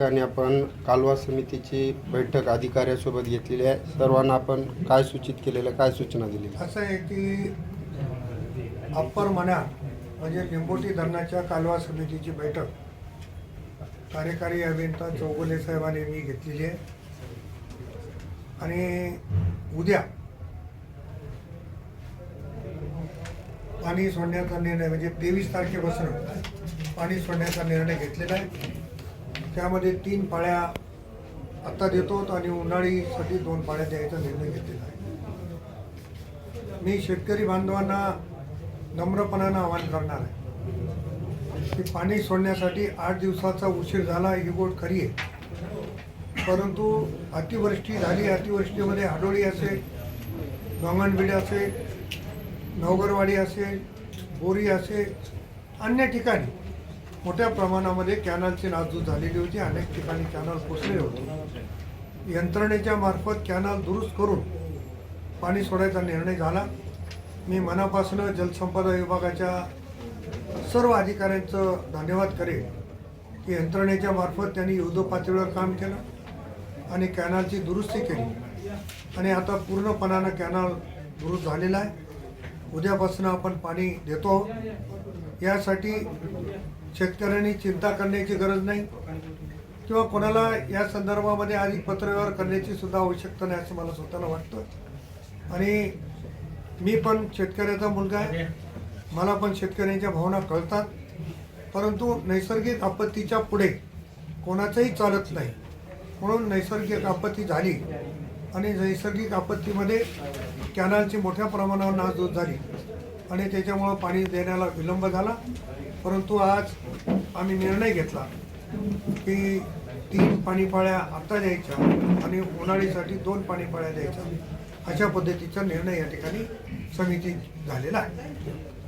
ठिकाणी आपण कालवा समितीची बैठक अधिकाऱ्यासोबत घेतलेली आहे. सर्वांना आपण काय सूचित केलेलं काय सूचना दिलेल्या असं आहे की अप्पर मना म्हणजे लिंबोटी धरणाच्या कालवा समितीची बैठक कार्यकारी अभियंता चौगुले साहेबांनी मी घेतलेली आहे. आणि उद्या पाणी सोडण्याचा निर्णय म्हणजे तेवीस तारखेपासून पाणी सोडण्याचा निर्णय घेतलेला आहे. त्यामध्ये तीन पाळ्या आत्ता देतो आणि उन्हाळीसाठी दोन पाळ्या द्यायचा निर्णय घेतलेला आहे. मी शेतकरी बांधवांना नम्रपणानं आवाहन करणार आहे की पाणी सोडण्यासाठी आठ दिवसाचा उशीर झाला ही गोष्ट खरी आहे. परंतु अतिवृष्टी झाली अतिवृष्टीमध्ये हाडोळी असेल गंगणबिड असेल नवगरवाडी असेल बोरी असेल अन्य ठिकाणी मोठ्या प्रमाणामध्ये कॅनलची नासधूस झालेली होती. अनेक ठिकाणी कॅनल कोसले होते. यंत्रणेच्या मार्फत कॅनल दुरुस्त करून पाणी सोडायचा निर्णय झाला. मी मनापासून जलसंपदा विभागाच्या सर्व अधिकाऱ्यांचं धन्यवाद करेन की यंत्रणेच्या मार्फत त्यांनी युद्ध पातळीवर काम केलं आणि कॅनलची दुरुस्ती केली. आणि आता पूर्णपणानं कॅनल दुरुस्त झालेला आहे. उद्यापासून आपण पाणी देतो. आहोत यासाठी शेतकऱ्यांनी चिंता करण्याची गरज नाही किंवा कोणाला या संदर्भामध्ये अधिक पत्रव्यवहार करण्याची सुद्धा आवश्यकता नाही असं मला स्वतःला वाटतं. आणि मी पण शेतकऱ्याचा मुलगा आहे. मला पण शेतकऱ्यांच्या भावना कळतात. परंतु नैसर्गिक आपत्तीच्या पुढे कोणाचंही चालत नाही. म्हणून नैसर्गिक आपत्ती झाली आणि नैसर्गिक आपत्तीमध्ये कॅनलची मोठ्या प्रमाणावर नासधूस झाली. आणि त्याच्यामुळं पाणी देण्याला विलंब झाला. परंतु आज आम्ही निर्णय घेतला की तीन पाणीपाळ्या आत्ता द्यायच्या आणि उन्हाळीसाठी दोन पाणीपाळ्या द्यायच्या. अशा पद्धतीचा निर्णय या ठिकाणी समिती झालेला आहे.